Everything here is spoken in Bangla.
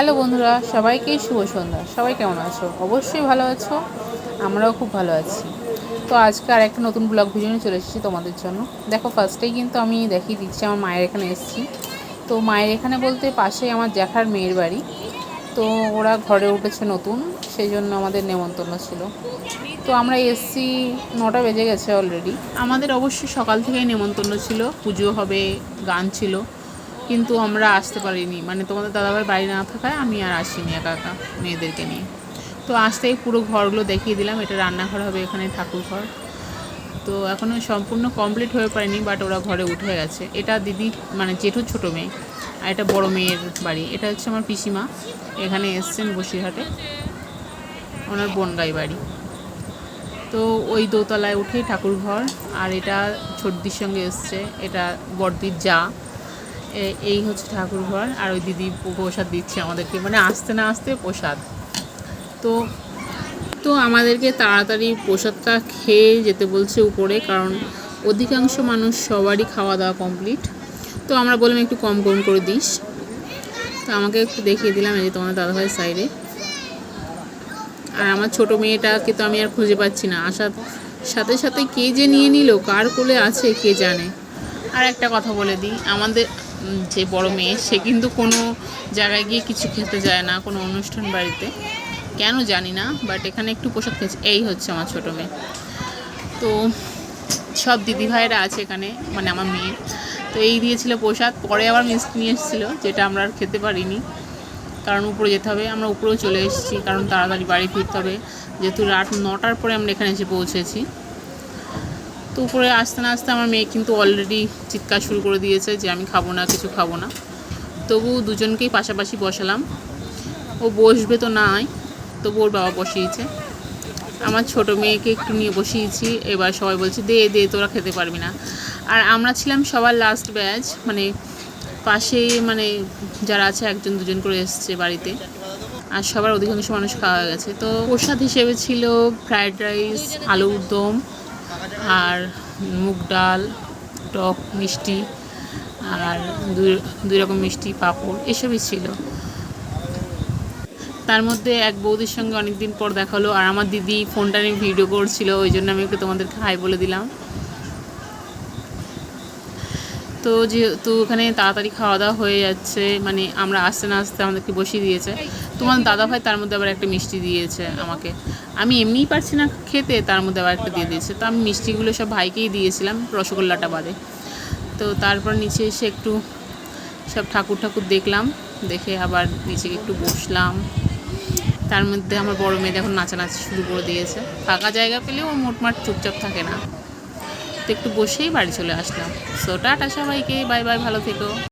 হ্যালো বন্ধুরা সবাইকেই শুভ সন্ধ্যা। সবাই কেমন আছো? অবশ্যই ভালো আছো, আমরাও খুব ভালো আছি। তো আজকে আর একটা নতুন ব্লগ ভিডিও নিয়ে চলে এসেছি তোমাদের জন্য। দেখো ফার্স্টেই কিন্তু আমি দেখিয়ে দিচ্ছি, আমার মায়ের এখানে এসেছি। তো মায়ের এখানে বলতে পাশেই আমার জ্যাঠার মেয়ের বাড়ি। তো ওরা ঘরে উঠেছে নতুন, সেই জন্য আমাদের নেমন্তন্ন ছিল। তো আমরা এসছি, নটা বেজে গেছে অলরেডি আমাদের অবশ্যই সকাল থেকেই নেমন্তন্ন ছিল, পুজো হবে, গান ছিল। কিন্তু আমরা আসতে পারিনি। মানে তোমাদের দাদাভাই বাড়ি না থাকায় আমি আর আসিনি একা একা মেয়েদেরকে নিয়ে। তো আসতেই পুরো ঘরগুলো দেখিয়ে দিলাম, এটা রান্নাঘর হবে এখানে ঠাকুর ঘর তো এখনও সম্পূর্ণ কমপ্লিট হয়ে পারেনি বাট ওরা ঘরে উঠে গেছে। এটা দিদি মানে জেঠুর ছোটো মেয়ে, আর এটা বড় মেয়ের বাড়ি। এটা হচ্ছে আমার পিসিমা, এখানে এসছেন বসিরহাটে। ওনার বনগাই বাড়ি। তো ওই দোতলায় উঠেই ঠাকুর ঘর আর এটা ছোটদির সঙ্গে এসছে, এটা বড়দির যা। এই হচ্ছে ঠাকুর ঘর, আর ওই দিদি প্রসাদ দিচ্ছে আমাদেরকে মানে আসতে না আসতে প্রসাদ। তো তো আমাদেরকে তাড়াতাড়ি প্রসাদটা খেয়ে যেতে বলছে উপরে, কারণ অধিকাংশ মানুষ সবারই খাওয়া দাওয়া কমপ্লিট। তো আমরা বললাম একটু কম কম করে দিস। তো আমাকে একটু দেখিয়ে দিলাম, এই যে তোমার দাদাভাইয়ের সাইডে। আর আমার ছোট মেয়েটাকে তো আমি আর খুঁজে পাচ্ছি না। আসার সাথে সাথে কে যে নিয়ে নিল, কার কোলে আছে কে জানে। আর একটা কথা বলে দিই, আমাদের যে বড় মেয়ে, সে কিন্তু কোনো জায়গায় গিয়ে কিছু খেতে যায় না, কোনো অনুষ্ঠান বাড়িতে। কেন জানি না বাট এখানে একটু পোশাক খেয়েছে এই হচ্ছে আমার ছোটো মেয়ে। তো সব দিদিভাইরা আছে এখানে মানে আমার মেয়ে। তো এই দিয়েছিল প্রসাদ পরে আবার মিষ্টি নিয়ে এসেছিল, যেটা আমরা আর খেতে পারিনি। কারণ উপরে যেতে হবে, আমরা উপরেও চলে এসেছি, কারণ তাড়াতাড়ি বাড়ি ফিরতে হবে। যেহেতু রাত নটার পরে আমরা এখানে এসে পৌঁছেছি। তো উপরে আসতে না আসতে আমার মেয়ে কিন্তু অলরেডি চিৎকার শুরু করে দিয়েছে যে আমি খাব না, কিছু খাব না। তবু দুজনকেই পাশাপাশি বসালাম। ও বসবে তো নাই, তবু ওর বাবা বসিয়েছে। আমার ছোট মেয়েকে একটু নিয়ে বসিয়েছি, এবার সবাই বলছে, দে দে, তোরা খেতে পারবি না। আর আমরা ছিলাম সবার লাস্ট ব্যাচ মানে পাশে মানে যারা আছে একজন দুজন করে এসছে বাড়িতে। আর সবার অধিকাংশ মানুষ খাওয়া গেছে। তো প্রসাদ হিসেবে ছিল ফ্রায়েড রাইস আলুর দম আর মুগ ডাল, টক, মিষ্টি, আর দুই রকম মিষ্টি, পাঁপড়, এসবই ছিল। তার মধ্যে এক বৌদির সঙ্গে অনেকদিন পর দেখাল আর আমার দিদি ফোনটা নিয়ে ভিডিও করছিল, ওই জন্য আমি একটু তোমাদেরকে হাই বলে দিলাম। তো যেহেতু ওখানে তাড়াতাড়ি খাওয়া দাওয়া হয়ে যাচ্ছে মানে আমরা আসতে না আসতে আমাদেরকে বসিয়ে দিয়েছে। তোমার দাদা ভাই তার মধ্যে আবার একটা মিষ্টি দিয়েছে আমাকে। আমি এমনিই পারছি না খেতে, তার মধ্যে আবার একটা দিয়ে দিয়েছে। তো আমি মিষ্টিগুলো সব ভাইকেই দিয়েছিলাম রসগোল্লাটা বাদে। তো তারপর নিচে এসে একটু সব ঠাকুর ঠাকুর দেখলাম, দেখে আবার নিচে একটু বসলাম। তার মধ্যে আমার বড় মেয়ে এখন নাচানাচি শুরু করে দিয়েছে। ফাঁকা জায়গা পেলেও ও মোটমাট চুপচাপ থাকে না। একটু বসেই বাড়ি চলে আসলাম। সো টাটা সবাইকে বাই বাই ভালো থেকো।